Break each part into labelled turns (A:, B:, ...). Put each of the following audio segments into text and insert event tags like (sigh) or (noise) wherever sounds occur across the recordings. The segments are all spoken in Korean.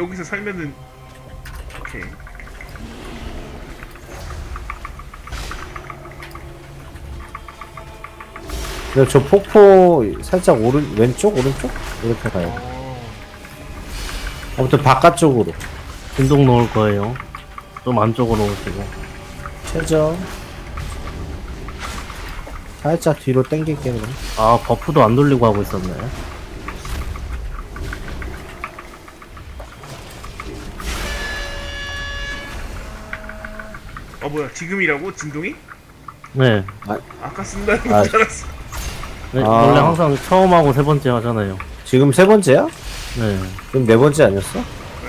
A: 여기서 살면은 오케이
B: 근데 저 폭포 살짝 오른 왼쪽 오른쪽 이렇게 가요.
A: 어
B: 아무튼 바깥쪽으로.
C: 진동 넣을 거예요. 좀 안쪽으로 오시고.
B: 최저. 살짝 뒤로 당길게 그럼.
C: 아, 버프도 안 돌리고 하고 있었네.
A: 뭐야 지금이라고 진동이?
C: 네.
A: 아까 쓴다는
B: 아.
A: 줄 알았어
C: 네,
B: 아.
C: 원래 항상 처음 하고 세 번째 하잖아요.
B: 지금 세 번째야?
C: 네.
B: 그럼 네 번째 아니었어?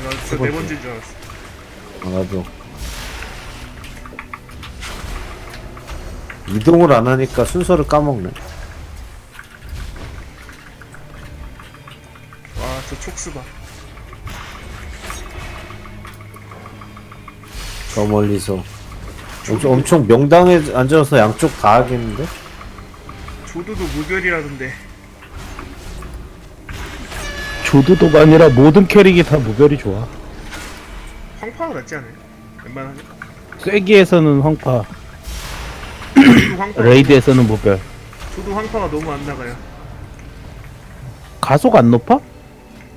A: 나저네 번째인 줄 알았어
B: 아, 나도. 이동을 안 하니까 순서를 까먹네.
A: 와 저 촉수 봐
B: 저 멀리서. 엄청, 엄청 명당에 앉아서 양쪽 다 하겠는데?
A: 조드도 무별이라던데
D: 조드도가 아니라 모든 캐릭이 다 무별이 좋아.
A: 황파가 낫지 않아요? 웬만하면
D: 쐐기에서는 황파,
A: 황파 (clears throat)
D: 레이드에서는 무별.
A: 조드 황파가 너무 안 나가요
D: 가속 안 높아?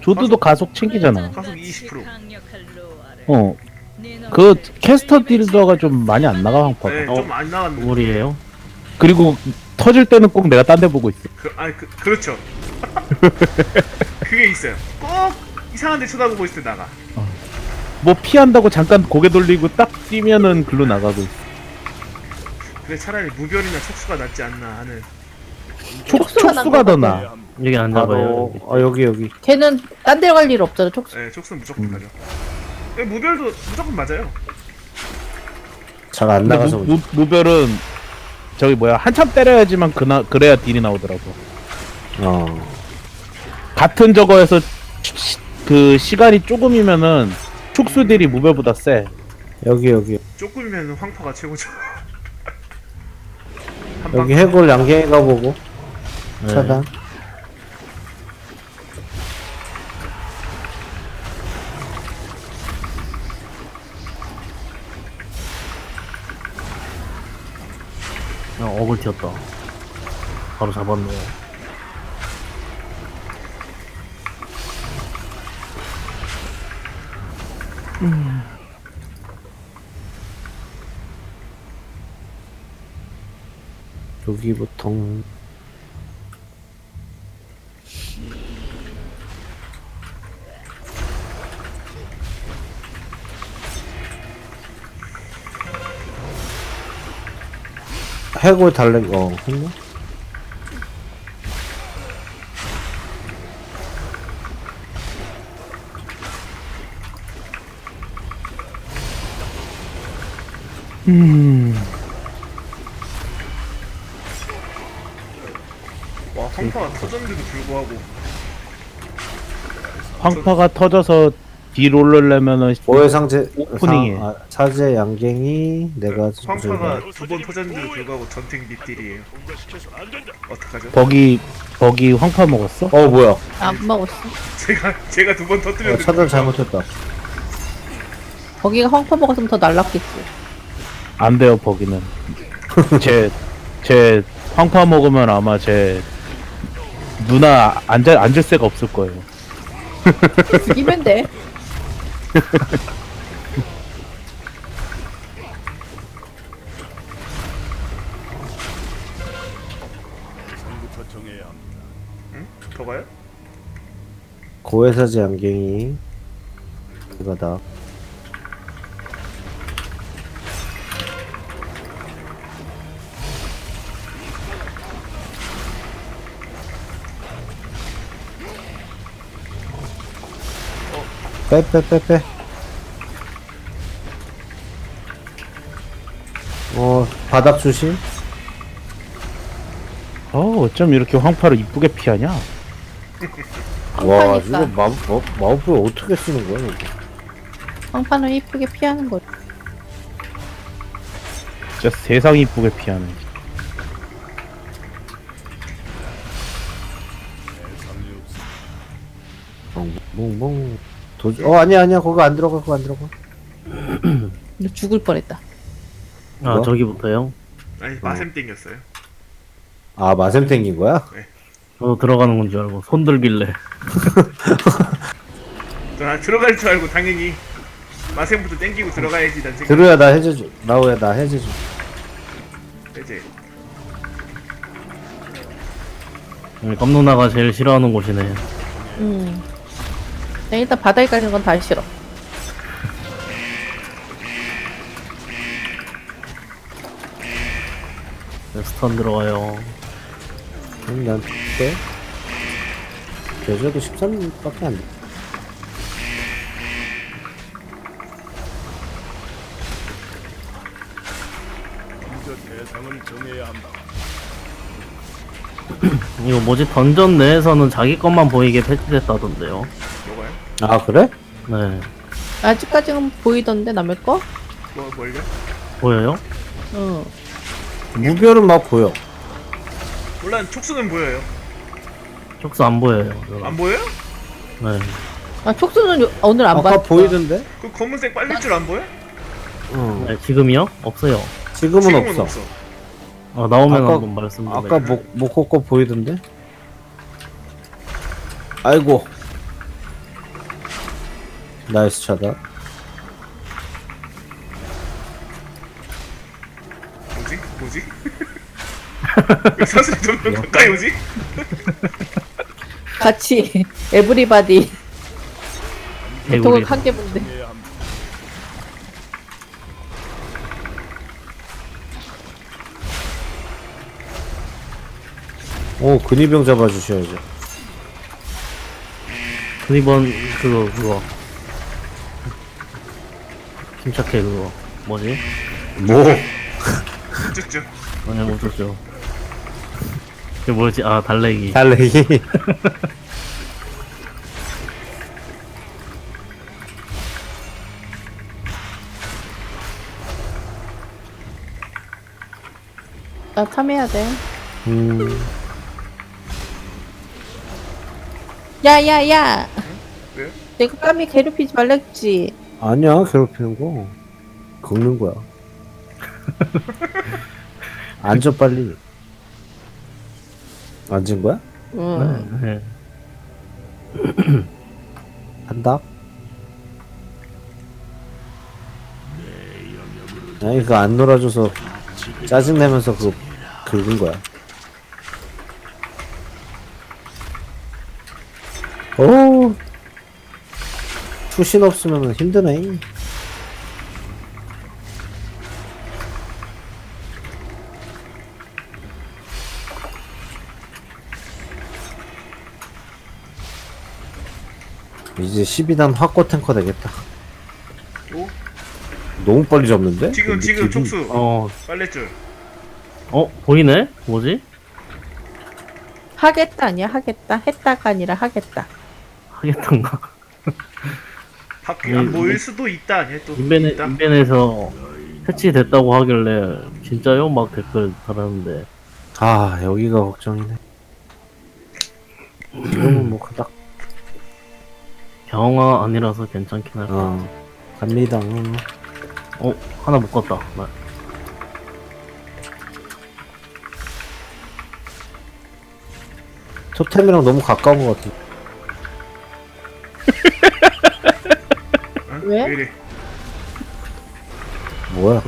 D: 조드도 가속 챙기잖아.
A: 가속 20%
D: 어. 그 캐스터 딜더가 좀 많이 안 나가 황파가.
A: 네, 좀 안 나갔는데
C: 우리예요.
D: 그리고 터질 때는 꼭 내가 딴 데 보고 있어.
A: 그, 아니 그, 그렇죠 (laughs) 그게 있어요 꼭 이상한 데 쳐다보고 있을 때 나가
D: 뭐 피한다고 잠깐 고개 돌리고 딱 뛰면은 글로 나가고 있어.
A: 그래 차라리 무별이나 촉수가 낫지 않나 하는
D: 촉,
E: 촉수가
D: 촉수가
E: 더난
D: 나.
C: 여기 안 잡아요.
B: 바로, 아, 여기, 여기.
E: 걔는 딴데갈일 없잖아 촉수
A: 네, 촉수는 무조건 가죠 네, 무별도 무조건 맞아요
B: 잘 안
D: 근데
B: 나가서.
D: 무, 무, 무별은 저기 뭐야 한참 때려야지만 그나 그래야 딜이 나오더라고.
B: 어.
D: 같은 저거에서 시- 그 시간이 조금이면은 촉수 딜이 무별보다 세.
B: 여기, 여기.
A: 조금이면 황파가 최고죠 (laughs) 한
B: 여기
A: 방-
B: 해골 양갱이 가 보고.
C: 네.
B: 차단.
C: 아, 억을 튀었다. 바로 잡았네.
B: 여기부터. 해골 달래, 어, 했네?
D: 음.
A: 와 황파가 터졌는데도 불구하고
D: 황파가 터져서 딜 올리려면은
B: 오해 상제,
D: 오프닝이에요.
B: 상- 아, 사제 양갱이, 내가
A: 황파가 두번 터졌는데도 불구하고 전탱 밑딜이에요 어떡하죠?
D: 버기 버기 황파 먹었어?
B: 어, 뭐야.
E: 안 먹었어
A: 제가 제가 두번
B: 어,
A: 터뜨렸는데
B: 차단 잘못했다.
E: 거기가 황파 먹었으면 더 날랐겠지
D: 안 돼요 버기는. 제 제 황파 먹으면 아마 제 누나 앉아 앉을 새가 없을 거예요.
E: 죽이면 돼
A: 더 가요?
B: 고해사제 양갱이. 이거다. 빼, 빼, 빼, 빼. 어, 바닥 조심.
D: 어 어쩜 이렇게 황파를 이쁘게 피하냐?
B: 와,
E: 황파니까.
B: 이거 마, 마, 마우프를 어떻게 쓰는 거야, 이거?
E: 황파는 이쁘게 피하는 거지
D: 진짜 세상 이쁘게 피하네.
B: 멍, 멍, 멍. 도... 어 아니야 아니야 거기 안 들어가 그거 안 들어가
E: 너 죽을 뻔했다.
C: 아
B: 뭐?
C: 저기부터요?
A: 아니 마셈 땡겼어요.
B: 아 마셈 땡긴 거야?
C: 저도 들어가는 건 줄 알고 손 들길래
A: 나 들어갈 줄 알고 당연히 마셈부터 땡기고 들어가야지 난 생각.
B: 드루야 나 해제줘 라오야 나 해제줘
A: 이제
C: 음, 깜 누나가 제일 싫어하는 곳이네.
E: 음. 나 일단 바다에 가는 건 다 싫어.
C: 네, 스턴 들어가요.
B: 그럼 난 빼? 계좌도 13밖에 안 돼
C: 이거 뭐지 던전 내에서는 자기 것만 보이게 패치됐다던데요.
B: 아 그래?
C: 네
E: 아직까지는 보이던데 남의 거?
A: 뭐 뭘요?
C: 보여요?
E: 응.
B: 무별은 막 보여
A: 물론 촉수는 보여요.
C: 촉수 안 보여요. 저는.
A: 안 보여요?
C: 네.
E: 아 촉수는 요- 오늘 안
B: 아까
E: 봤어.
B: 보이던데?
A: 그 검은색 빨릴 줄안 보여?
B: 응
C: 네, 지금이요? 없어요.
B: 지금은,
A: 지금은
B: 없어.
C: 아, 나오면
B: 아까-
C: 한번 말씀 좀
B: 아까. 목, 목코 거 보이던데? 아이고 나이스 차다
A: 뭐지? 뭐지? (laughs) 왜 사슬이 점점 가까이 오지?
E: 같이 에브리바디. 보통은 한개 본데.
B: 오 근위병 잡아주셔야죠
C: 이번 그거 그거 침착해 그거 뭐지?
B: 뭐
A: 쭈쭈.
C: 아니 못었죠. 그 뭐지? 아 달래기.
B: 달래기
E: 나 탐해야 돼.
B: 음
E: 야 야야.
A: 왜요?
E: 내가 까미 괴롭히지 말랬지.
B: 아니야 괴롭히는 거 긁는 거야 (laughs) 앉아 빨리 앉은 거야?
E: 응.
C: 네. (clears throat)
B: 한다? 아니 그거 안 놀아줘서 짜증내면서 그거 긁은 거야 오 투신 없으면 힘드네 이제 12단 확고 탱커 되겠다
A: 오?
B: 너무 빨리 잡는데?
A: 지금 지금
B: 딜이-
A: 촉수
C: 어,
A: 빨랫줄.
C: 어 보이네? 뭐지?
E: 하겠다 아니야 하겠다 했다가 아니라 하겠다.
C: 하겠던가?
A: 밖에 안
C: 음,
A: 보일
C: 음.
A: 수도 있다 아니야 또
C: 인벤에
A: 있다.
C: 인벤에서 패치됐다고 하길래 진짜요? 막 댓글 달았는데
B: 아 여기가 걱정이네 지금은 뭐 그닥
C: 경화 아니라서 괜찮긴 할 것 같아.
B: 어 갑니다 음.
C: 어 하나 묶었다. 나.
B: 토템이랑 너무 가까운 것 같아
A: 어? (laughs)
E: 왜?
A: 왜 이래?
B: 뭐야.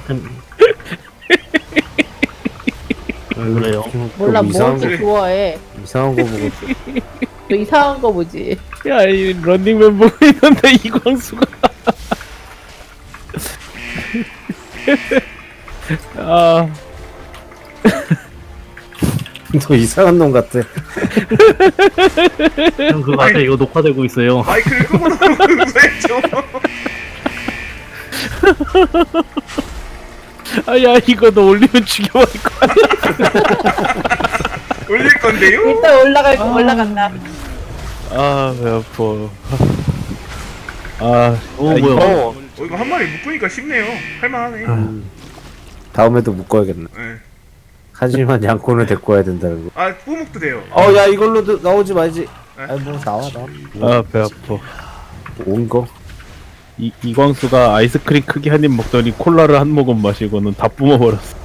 C: 왜 그래요?
E: 몰라
B: 이상한
A: 거-
E: 좋아해.
B: 이상한 거 보고
E: 또 이상한 거 보지.
D: 야, 이 런닝맨 보고 있는데 이광수가. (laughs) 아, (laughs)
B: 또 이상한 놈 같아
C: 형 그거 앞에 이거 녹화되고 있어요.
A: 마이크를 끄고 나오는 왜 좀?
D: 아, 야, 이거 너 올리면 죽여버릴 거야. (laughs)
A: 올릴 건데요?
E: 일단 올라갈 거 올라간다.
D: 아, 배 아파. 아,
C: 오
D: 야,
C: 뭐야?
D: 이거-
A: 어 이거 한 마리 묶으니까 쉽네요. 할만하네.
B: 음. 다음에도 묶어야겠네
A: 네.
B: 하지만 양콘을 데리고 와야 된다는
A: 거아 뿌목도 돼요.
B: 어 야 이걸로 도 나오지 말지
A: 네?
B: 아이 뭐 나와 나와
D: 아, 배 아파.
B: 온 거?
D: 이, 이광수가 아이스크림 크게 한 입 먹더니 콜라를 한 모금 마시고는 다 뿜어버렸어.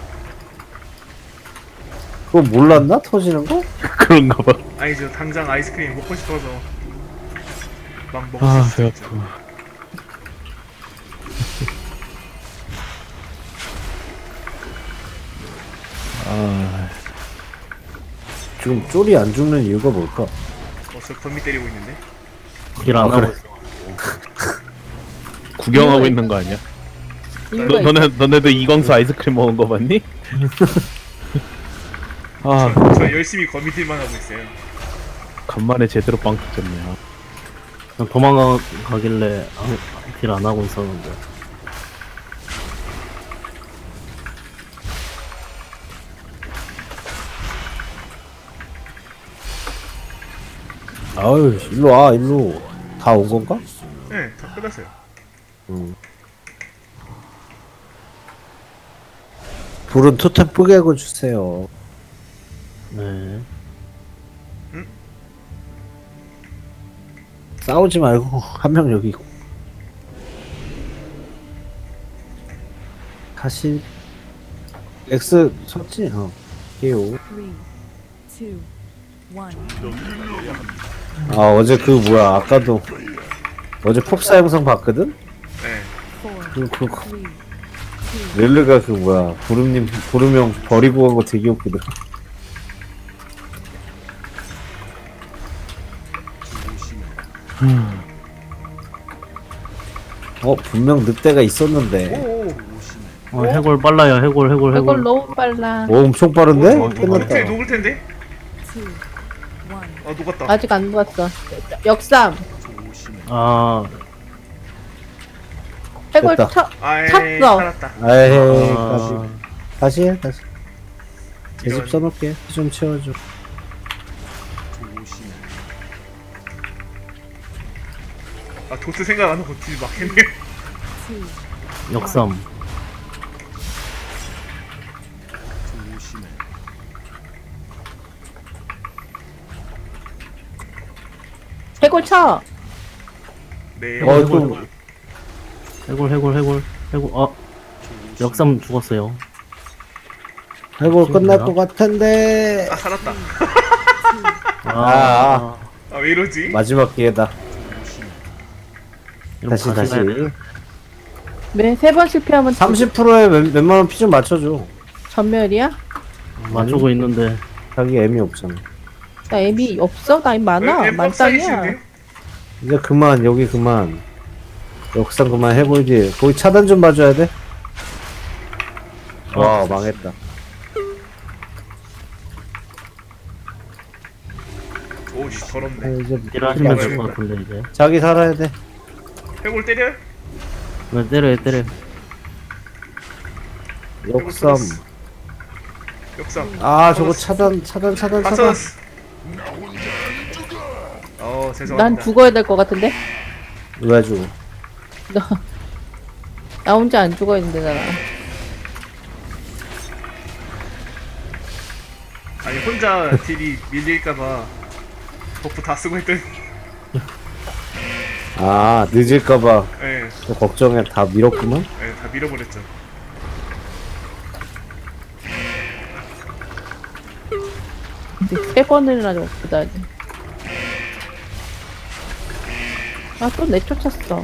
B: 그거 몰랐나? 터지는 거? (laughs)
D: 그런가 봐.
A: 아니 저 당장 아이스크림 먹고 싶어서 막 먹을
D: 아,
A: 수
D: 배. 아파. 아,
B: 지금 쫄이 안 죽는 이유가 뭘까?
A: 어저 건미 때리고 있는데.
C: 딜안
B: 아,
C: 하고
B: 그래.
C: 있어.
D: 구경하고 있는 거 아니야?
E: 이유가
D: 너, 너네, 너네도 이광수 아이스크림 먹은 거 봤니? (laughs) 아,
A: 저, 저 열심히 거미들만 하고 있어요.
D: 간만에 제대로 빵 터졌네.
C: 그냥 도망가길래 딜 안 하고 있었는데.
B: 아유, 일로 와, 일로. 다 온 건가?
A: 네, 다 끝났어요.
B: 응. 불은 토템 뿌개고 주세요.
C: 네.
B: 싸우지 말고 (laughs) 한 명 여기 있고. 다시 X 쳤지? 어. 해요.
F: Three, two, one.
B: 아 어제 그 뭐야 아까도 어제 폭사 영상 봤거든?
A: 네.
B: 그, 그, 그 렐르가 그 뭐야 구름님 구름형 버리고 간 거 되게 웃기더라. 어 분명 늑대가 있었는데
A: 오,
C: 어, 해골 빨라요. 해골, 해골,
E: 이걸
C: 해골.
E: 너무 빨라.
B: 오 엄청 빠른데?
A: 녹을
B: 끝났다.
A: 텐데, 녹을 텐데. 아 녹았다.
E: 아직 안 누웠어. 역삼.
C: 아,
E: 해골
B: 됐다.
E: 쳐.
A: 아이
E: 찼어.
A: 살았다.
B: 에이
C: 아,
B: 다시 다시 해 다시.
A: 이런.
B: 계속 써놓게 피 좀 채워줘.
A: 아 도트 생각 안 하고 딜막 했네.
C: 역삼.
E: 해골 쳐.
A: 네.
B: 어, 또
C: 해골, 해골, 해골, 해골. 어, 역삼 죽었어요.
B: 해골 끝날? 것 같은데.
A: 아 살았다.
C: 아,
A: 아 왜 이러지?
B: 마지막 기회다.
C: 이러면
B: 다시 다시.
C: 가야 돼.
E: 왜세 번 실패하면
B: 30%에 몇, 몇만 원 피 좀 맞춰줘.
E: 전멸이야?
C: 맞추고 있는데.
B: 자기 애미 없잖아.
E: 나 애미 없어? 나 애미 많아.
A: 엠
E: 만땅이야.
B: 이제 그만 여기 그만. 역상 그만 해보이지. 거기 차단 좀 봐줘야 돼. 와 망했다.
A: 오씨
B: 아,
A: 더럽네.
B: 이제
C: 딜 하시면 될 것 같은데, 이제.
B: 자기 살아야 돼.
A: 해골 때려요?
C: 네, 때려, 때려.
B: 역삼.
A: 역삼.
B: 아 저거 차단 차단 차단 차단.
A: 어 죄송합니다.
E: 난 죽어야 될 것 같은데?
B: 왜 죽어?
E: 나, 나 혼자 안 죽어 있는데, 나.
A: 아니 혼자 딜이 밀릴까봐 버프 다 쓰고 했더니
B: 아 늦을까봐
A: 예,
B: 또 걱정에 다 밀었구만.
A: 예, 다 밀어버렸죠.
E: 세 번이나 죽다니. 아, 또 내쫓았어.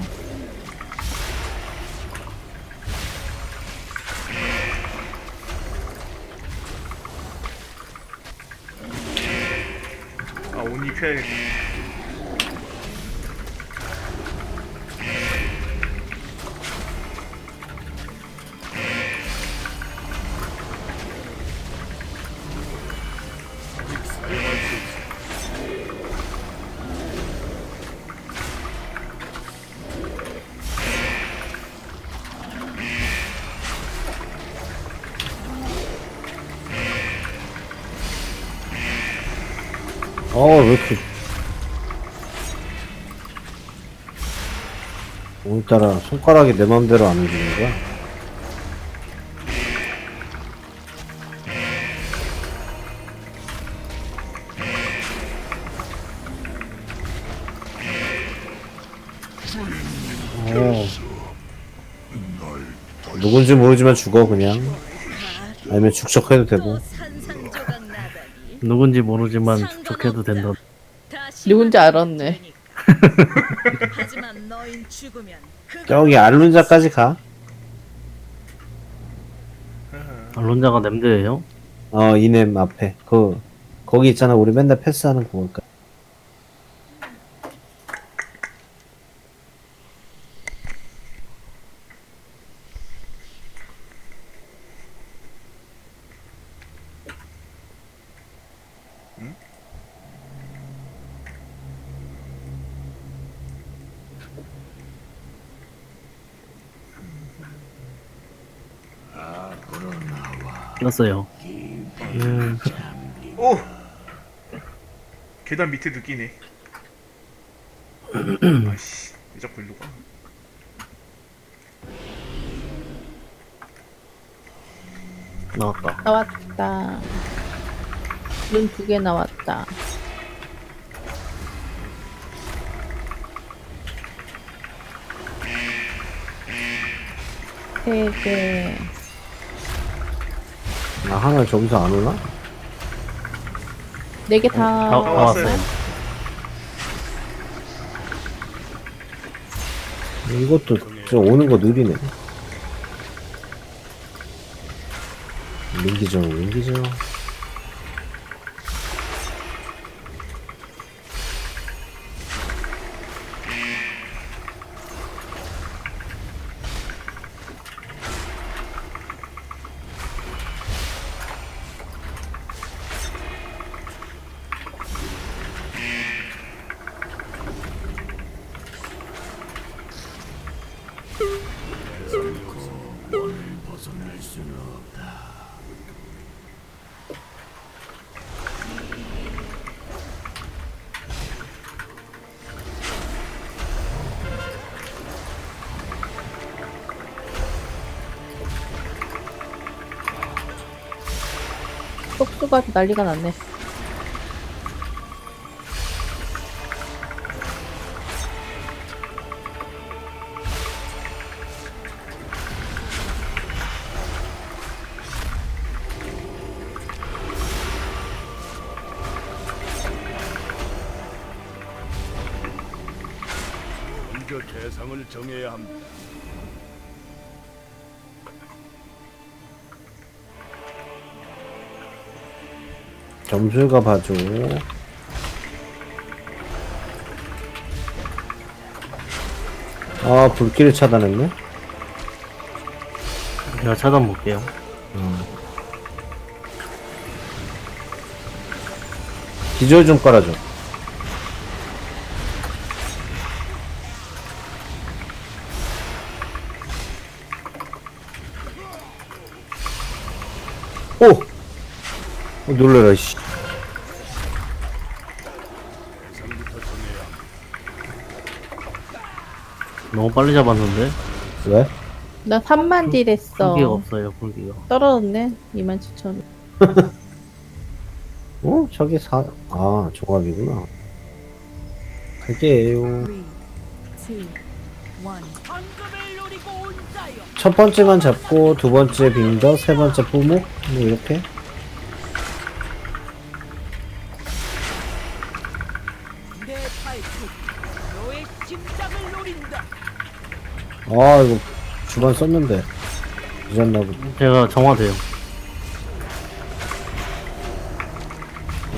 A: 아옷 입혀 야겠다.
B: 어왜 이렇게 오늘따라 손가락이 내 맘대로 안 움직이는 거야? 어. 누군지 모르지만 죽어 그냥 아니면 축적해도 되고.
C: 누군지 모르지만 축적해도 된다.
E: 누군지 알았네. (laughs)
G: 하지만 너인 죽으면 그
B: 저기 알룬자까지 가? (laughs)
C: 론자가 냄드예요.
B: 어 이넴 앞에 그 거기 있잖아 우리 맨날 패스하는 그거니까
C: 꼈어요.
A: 오! 계단 밑에 느끼네. (clears throat) 아씨, 왜 자꾸 일로 가?
C: 나왔다.
E: 나왔다. 눈 두 개 나왔다. 세 개.
B: 아 하나 저기서 안 오나?
E: 네 개 다.
C: 다, 다
A: 왔어요?
C: 왔어요.
B: 이것도 저 오는 거 느리네 민기죠 민기죠
E: 속수가 난리가 났네.
H: 정해야
B: 점술가 봐줘 아 불길을 차단했네
C: 제가 차단 볼게요.
B: 기절 좀 깔아줘 오! 어, 놀래라 씨
H: 대상부터 정해야 합니다.
C: 너무 빨리 잡았는데
B: 왜?
E: 나 3만 딜 했어.
C: 불기가 없어요. 불기가.
E: 떨어졌네. 2만 7천. (laughs)
B: 어? 저기 사... 아 조각이구나 갈게요. 첫 번째만 잡고 두 번째 빙더 세 번째 뿌목 뭐 이렇게 아 이거 주반 썼는데 잊었나 보다
C: 제가 정화돼요.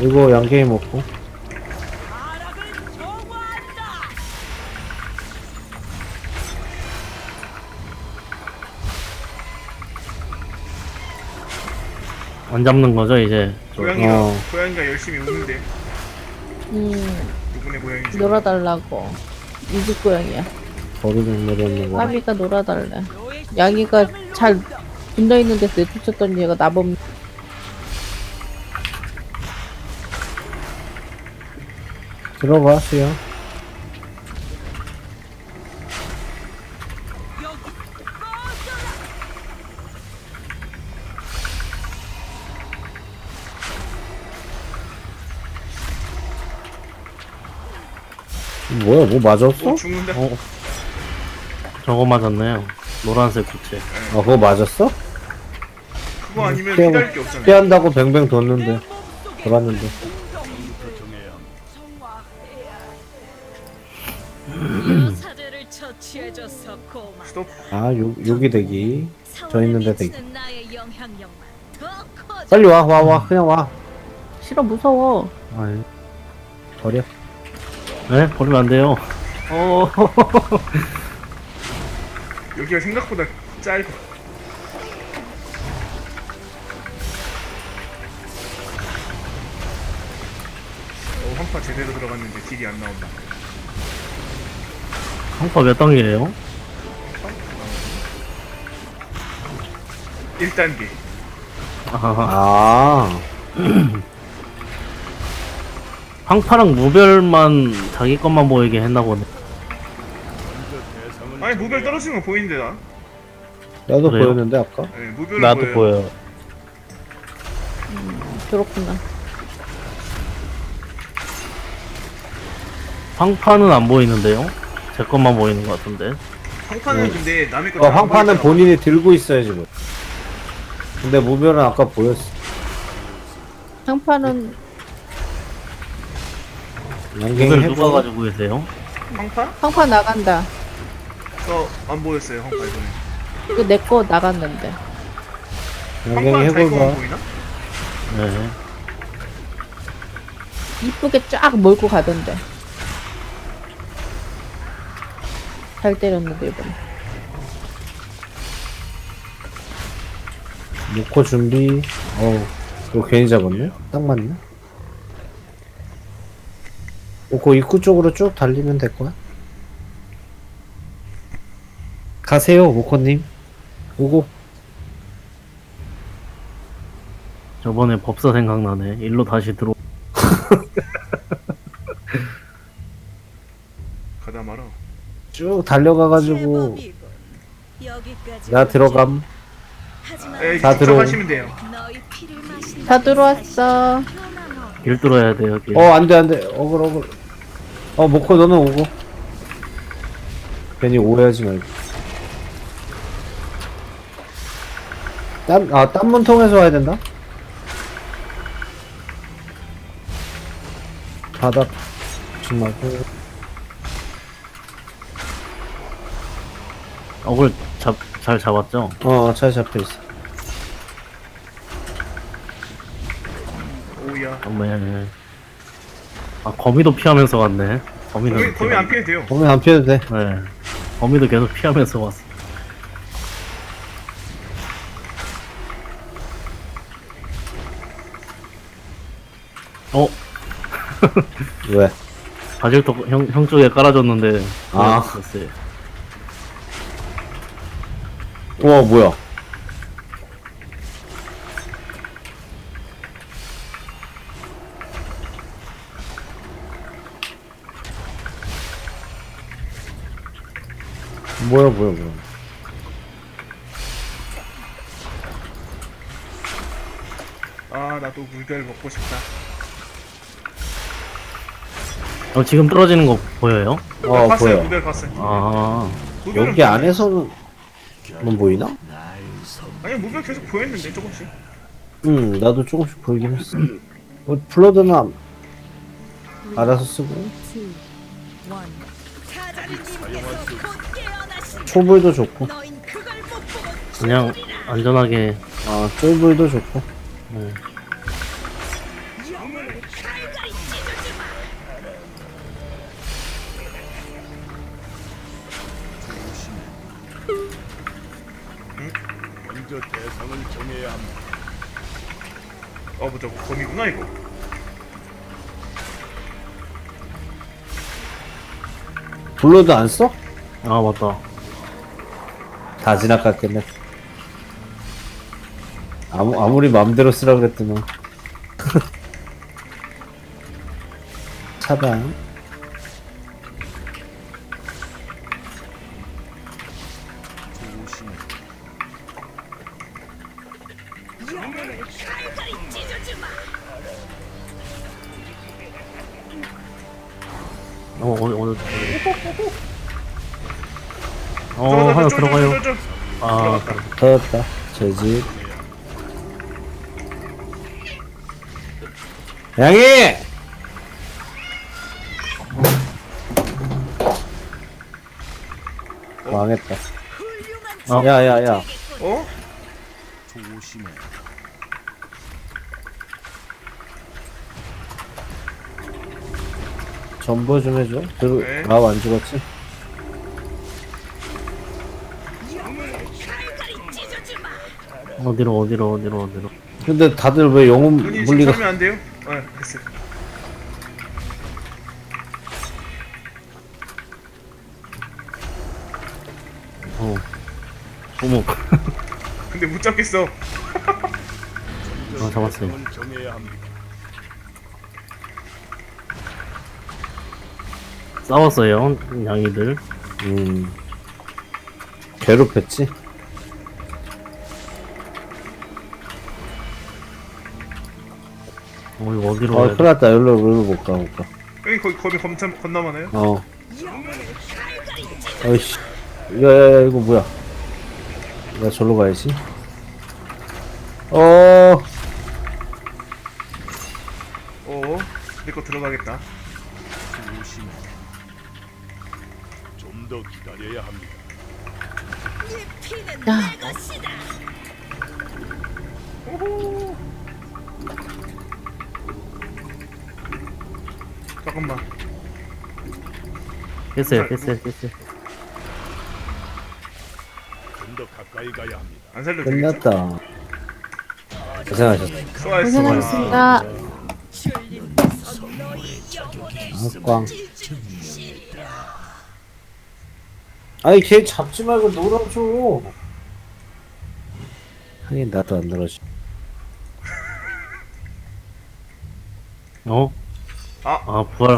B: 이거 양갱이 먹고
C: 안 잡는 거죠 이제. 저
A: 고양이가,
B: 어.
A: 고양이가 열심히 우는데.
E: 음,
A: 누구네 고양이지?
E: 놀아달라고. 이집 고양이야.
B: 버리는 내려놓는 거
E: 까비가 놀아달래. 양이가 잘 붙어있는 데서 내쫓았더니 얘가 나범.
B: 들어가 수야 뭐야 뭐 맞았어?
A: 오, 죽는다.
C: 어. 저거 맞았네요. 노란색 구체.
B: 아 그거 맞았어?
A: 그거 아니면
B: 피하고-
A: 피할 게 없잖아요.
B: 피한다고 뱅뱅 돌는데 돌았는데
G: 처치해줘서 고마.
A: 스톱.
B: 아 요, 여기 대기 저 있는데 대기
G: 나의 영향력만 더 커져.
B: 빨리 와 와 와 그냥 와
E: 싫어 무서워.
B: 아이 버려
C: 네? 버리면 안 돼요. 어, (laughs)
A: 여기가 생각보다 짧아. 어, 한파 제대로 들어갔는데 딜이 안 나온다.
C: 한파 몇 단계예요?
A: 1단계.
C: 아,
B: 아 (clears throat)
C: 황파랑 무별만 자기 것만 보이게 했나 보네.
A: 무별 떨어지는 거 보이는데, 나?
B: 나도
C: 그래요?
B: 보였는데 아까
A: 네, 무별은
D: 나도
A: 보여요.
D: 보여.
E: 그렇구나.
C: 황파는 안 보이는데요? 제 것만 보이는 것 같은데.
A: 황파는 근데 남의
B: 거어 황파는
A: 보이잖아.
B: 본인이 들고 있어야지 뭐 근데 무별은 아까 보였어
E: 상파는
B: 양갱이
C: 무별 누가
B: 해봐
C: 가지고 계세요?
A: 황파?
E: 상파 나간다.
A: 저안 보였어요, 황파 이번에.
E: 그내거 나갔는데.
A: 황파 거만
B: 해볼까
A: 보이나?
C: 네.
E: 이쁘게 쫙 몰고 가던데. 잘 때렸는데 이번에.
B: 놓고 준비 어우 이거 괜히 잡았네 딱 맞네 놓고 입구 쪽으로 쭉 달리면 될 거야 가세요 모코님 오고
C: 저번에 법사 생각나네. 일로 다시 들어. (laughs)
A: 가다 말아.
B: 쭉 달려가가지고 나. 들어감
A: 에이,
B: 다 들어옴.
A: 하시면 돼요.
G: 마신다.
E: 다 들어왔어.
C: 길 뚫어야 돼요, 길.
B: 어 안 돼 안 돼 어글 어글 어 모코 너는 오고 괜히 오해하지 말고 딴, 아, 딴문 통해서 와야 된다? 바닥, 조심하고.
C: 어글 잡, 잘 잡았죠?
B: 어, 잘 잡혀있어.
A: 오야.
C: 정말. 아, 거미도 피하면서 왔네. 거미는.
A: 거미, 거미 안 피해도 돼요.
B: 보면 안 피해도 돼.
C: 네. 거미도 계속 피하면서 왔어. 어? (laughs)
B: 왜?
C: 바질도 형, 형 쪽에 깔아줬는데.
B: 아.
C: 됐어요.
B: 우와, 뭐야. 뭐야, 뭐야, 뭐야.
A: 아, 나도 물별 먹고 싶다.
C: 어, 지금 떨어지는 거 보여요?
B: 어,
A: 봤어요,
B: 보여.
A: 무별 봤어요.
C: 아.
B: 여기. 안에서는, 뭐 보이나?
A: 아니, 무별 계속 보였는데, 조금씩.
B: 응, 나도 조금씩 보이긴 했어. 뭐, 블러드는 안- 알아서 쓰고.
G: 사자리님께서 곧.
B: 초불도 좋고,
G: 너흰 그걸 못 보고
C: 그냥 안전하게.
B: 아, 쫄불도 좋고.
C: 네.
H: 먼저 대상을 정해야 함.
A: 어, 뭐저 거미구나, 이거.
B: 블러드 안 써?
C: 아, 맞다.
B: 다 지나갔겠네. 아무, 아무리 마음대로 쓰라 그랬더만. (laughs) 차단.
G: 어,
C: 어느, 어느, 어 하나 들어가요
A: 좀, 좀, 좀.
C: 아
B: 터졌다. 제집. 양이! 망했다.
C: 어.
B: 야, 야, 야.
A: 어?
H: 조심해.
B: 전보 좀 해줘. 그리고,
A: 네.
B: 나안 죽었지?
C: 어디로 어디로 어디로 어디로
B: 근데 다들 왜
A: 눈이
B: 물리가.
A: 안 돼요? 어, 됐어요.
C: 어 어머
A: 근데 못 잡겠어.
C: 아 잡았어요
H: 정해야 합니다.
C: 싸웠어요 양이들
B: 음. 괴롭혔지?
C: 어 이거 어디로
B: 어,
C: 가야
B: 큰일
C: 돼?
B: 났다. 여기로, 여기로 못 가, 못 가.
A: 여기 거기 거기 검참 건너가나요?
B: 어. 어이씨. 야, 야, 야, 이거 뭐야. 나 절로 가야지. 어,
A: 어, 내거 들어가겠다.
H: 조심해. 좀 더 기다려야 합니다.
G: 이 피는
E: 야.
G: 내 것이다.
A: 오호. 잠깐만.
C: 깼어요 깼어요 깼어요
H: 좀 더 가까이 가야 합니다.
A: 안 되겠죠?
B: 끝났다.
A: 고생하셨습니다.
B: 아, 꽝.
G: 찢으시리라.
B: 아니, 걔 잡지 말고 놀아줘. 하긴, 나도 안 놀아줘.
C: 어?
A: 아.
C: 아 부활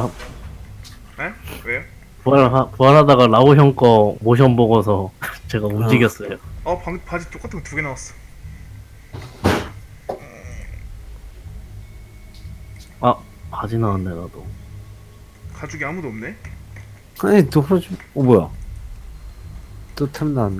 A: 에? 왜요?
C: 부활 부활하다가 라오 형 거 모션 보고서 (laughs) 제가 움직였어요
A: 어, 방, 바지 똑같은 거 두 개 나왔어.
C: 아 바지 나왔네 나도
A: 가죽이 아무도 없네.
B: 아니, 놀아줘. 어, 뭐야. 또 템 나왔네.